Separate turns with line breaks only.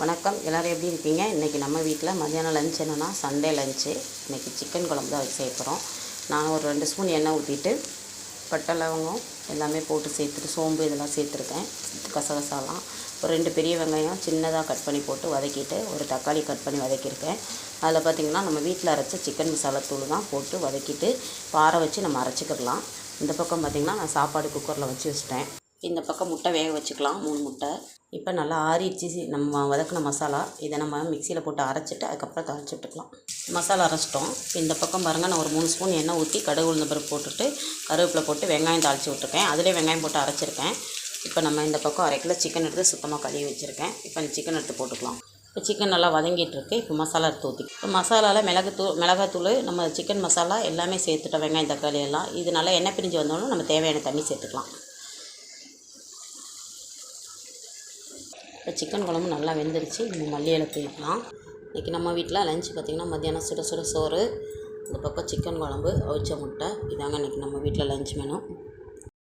வணக்கம். எல்லோரும் எப்படி இருக்கீங்க? இன்றைக்கி நம்ம வீட்டில் மத்தியானம் லஞ்ச் என்னென்னா சண்டே லஞ்சு இன்றைக்கி சிக்கன் குழம்பு தான் வச்சு சேர்க்குறோம் நான் ஒரு ரெண்டு ஸ்பூன் எண்ணெய் ஊற்றிட்டு பட்டை லவங்கம் எல்லாமே போட்டு சேர்த்துட்டு சோம்பு இதெல்லாம் சேர்த்துருக்கேன். கசகசாலாம். ஒரு ரெண்டு பெரிய வெங்காயம் சின்னதாக கட் பண்ணி போட்டு வதக்கிட்டு ஒரு தக்காளி கட் பண்ணி வதக்கியிருக்கேன். அதில் பார்த்திங்கன்னா நம்ம வீட்டில் அரைச்ச சிக்கன் மசாலா தூள் தான் போட்டு வதக்கிட்டு பாறை வச்சு நம்ம அரைச்சிக்கிடலாம். இந்த பக்கம் பார்த்திங்கன்னா நான் சாப்பாடு குக்கரில் வச்சு வச்சுட்டேன். இந்த பக்கம் முட்டை வேக வச்சுக்கலாம் மூணு முட்டை. இப்போ நல்லா ஆறிடுச்சு நம்ம வதக்கின மசாலா. இதை நம்ம மிக்சியில் போட்டு அரைச்சிட்டு அதுக்கப்புறம் தாளிச்சு விட்டுக்கலாம். மசாலா அரைச்சிட்டோம். இந்த பக்கம் பாருங்கள் நான் ஒரு மூணு ஸ்பூன் எண்ணெய் ஊற்றி கடுகு உளுந்த பருப்பு போட்டுட்டு கருவேப்பிலை போட்டு வெங்காயம் தாளித்து விட்ருக்கேன் அதிலே வெங்காயம் போட்டு அரைச்சிருக்கேன். இப்போ நம்ம இந்த பக்கம் அரை கிலோ சிக்கன் எடுத்து சுத்தமாக கழுவி வச்சுருக்கேன். இப்போ இந்த சிக்கன் எடுத்து போட்டுக்கலாம். இப்போ சிக்கன் நல்லா வதங்கிட்டு இருக்கு. இப்போ மசாலா எடுத்து ஊற்றி இப்போ மசாலாவில் மிளகுத்தூள் மிளகாத்தூள் நம்ம சிக்கன் மசாலா எல்லாமே சேர்த்துட்டோம். வெங்காயம் தக்காளி எல்லாம். இது நல்லா எண்ணெய் பிரிஞ்சு வந்தோடனே நம்ம தேவையான தண்ணி சேர்த்துக்கலாம். இப்போ சிக்கன் குழம்பு நல்லா வெந்துருச்சு. நம்ம மல்லி இலை இன்றைக்கி நம்ம வீட்டில் லஞ்ச் பார்த்திங்கன்னா மத்தியானம் சுட சுட சோறு. இந்த பக்கம் சிக்கன் குழம்பு அவிச்ச முட்டை. இதாங்க இன்றைக்கி நம்ம வீட்டில் லஞ்ச் மெனு